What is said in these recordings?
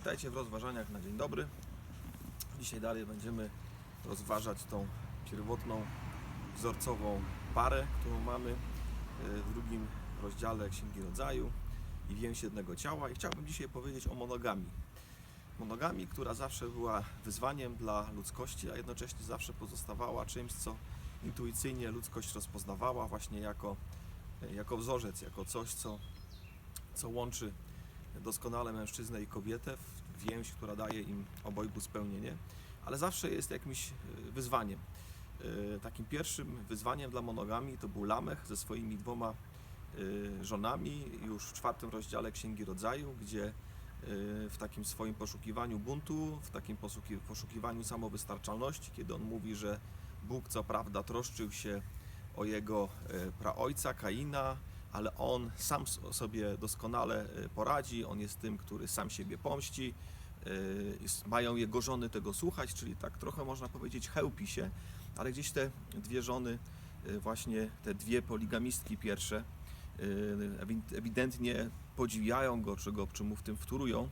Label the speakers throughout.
Speaker 1: Witajcie w rozważaniach na dzień dobry. Dzisiaj dalej będziemy rozważać tą pierwotną, wzorcową parę, którą mamy e, w drugim rozdziale Księgi Rodzaju i więź jednego ciała. I chciałbym dzisiaj powiedzieć o monogamii. Monogamii, która zawsze była wyzwaniem dla ludzkości, a jednocześnie zawsze pozostawała czymś, co intuicyjnie ludzkość rozpoznawała właśnie jako, jako wzorzec, jako coś, co, co łączy doskonale mężczyznę i kobietę w więź, która daje im obojgu spełnienie, ale zawsze jest jakimś e, wyzwaniem. E, Takim pierwszym wyzwaniem dla monogami to był Lamech ze swoimi dwoma e, żonami już w czwartym rozdziale Księgi Rodzaju, gdzie w takim swoim poszukiwaniu buntu, w takim poszuki- poszukiwaniu samowystarczalności, kiedy on mówi, że Bóg co prawda troszczył się o jego praojca Kaina, ale on sam sobie doskonale e, poradzi, on jest tym, który sam siebie pomści. jest- Mają jego żony tego słuchać, czyli tak trochę można powiedzieć chełpi się, ale gdzieś te dwie żony, e, właśnie te dwie poligamistki pierwsze, ewi- ewidentnie podziwiają go, czy, go, czy mu w tym wtórują.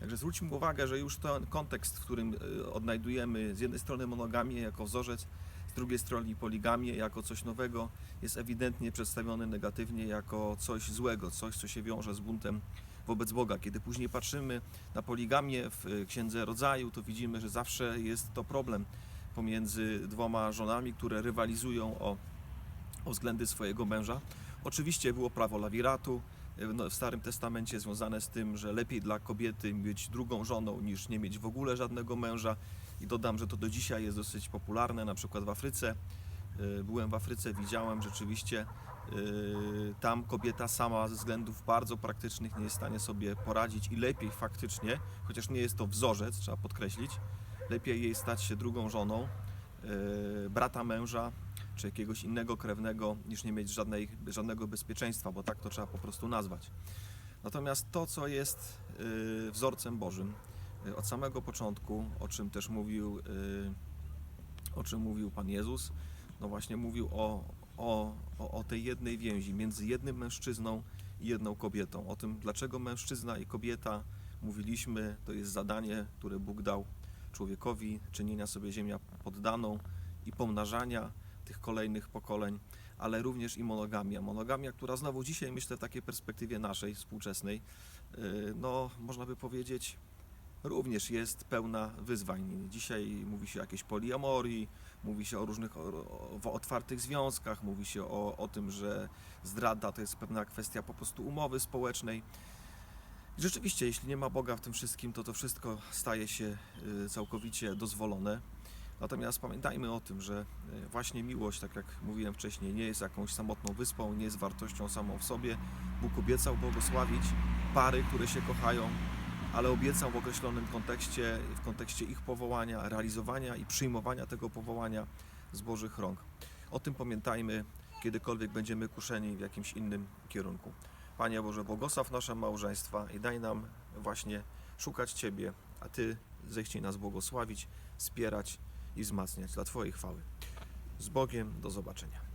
Speaker 1: Także zwróćmy uwagę, że już ten kontekst, w którym odnajdujemy z jednej strony monogamię jako wzorzec, drugiej strony poligamię jako coś nowego, jest ewidentnie przedstawiony negatywnie jako coś złego, coś, co się wiąże z buntem wobec Boga. Kiedy później patrzymy na poligamię w Księdze Rodzaju, to widzimy, że zawsze jest to problem pomiędzy dwoma żonami, które rywalizują o, o względy swojego męża. Oczywiście było prawo lawiratu e, no, w Starym Testamencie związane z tym, że lepiej dla kobiety mieć drugą żoną niż nie mieć w ogóle żadnego męża. I dodam, że to do dzisiaj jest dosyć popularne, na przykład w Afryce. E, Byłem w Afryce, widziałem rzeczywiście, e, tam kobieta sama ze względów bardzo praktycznych nie jest w stanie sobie poradzić i lepiej faktycznie, chociaż nie jest to wzorzec, trzeba podkreślić, lepiej jej stać się drugą żoną, e, brata męża, czy jakiegoś innego krewnego, niż nie mieć żadnej, żadnego bezpieczeństwa, bo tak to trzeba po prostu nazwać. Natomiast to, co jest wzorcem Bożym, od samego początku, o czym też mówił, e, o czym mówił Pan Jezus, no właśnie mówił o, o, o, tej jednej więzi między jednym mężczyzną i jedną kobietą. O tym, dlaczego mężczyzna i kobieta, mówiliśmy, to jest zadanie, które Bóg dał człowiekowi, czynienia sobie ziemia poddaną i pomnażania tych kolejnych pokoleń, ale również i monogamia. Monogamia, która znowu dzisiaj, myślę, w takiej perspektywie naszej, współczesnej, yy, no można by powiedzieć, również jest pełna wyzwań. Dzisiaj mówi się o jakiejś poliamorii, mówi się o różnych o, o, otwartych związkach, mówi się o, o tym, że zdrada to jest pewna kwestia po prostu umowy społecznej. I rzeczywiście, jeśli nie ma Boga w tym wszystkim, to to wszystko staje się y, całkowicie dozwolone. Natomiast pamiętajmy o tym, że y, właśnie miłość, tak jak mówiłem wcześniej, nie jest jakąś samotną wyspą, nie jest wartością samą w sobie. Bóg obiecał błogosławić pary, które się kochają, ale obiecał w określonym kontekście, w kontekście ich powołania, realizowania i przyjmowania tego powołania z Bożych rąk. O tym pamiętajmy, kiedykolwiek będziemy kuszeni w jakimś innym kierunku. Panie Boże, błogosław nasze małżeństwa i daj nam właśnie szukać Ciebie, a Ty zechciej nas błogosławić, wspierać i wzmacniać dla Twojej chwały. Z Bogiem, do zobaczenia.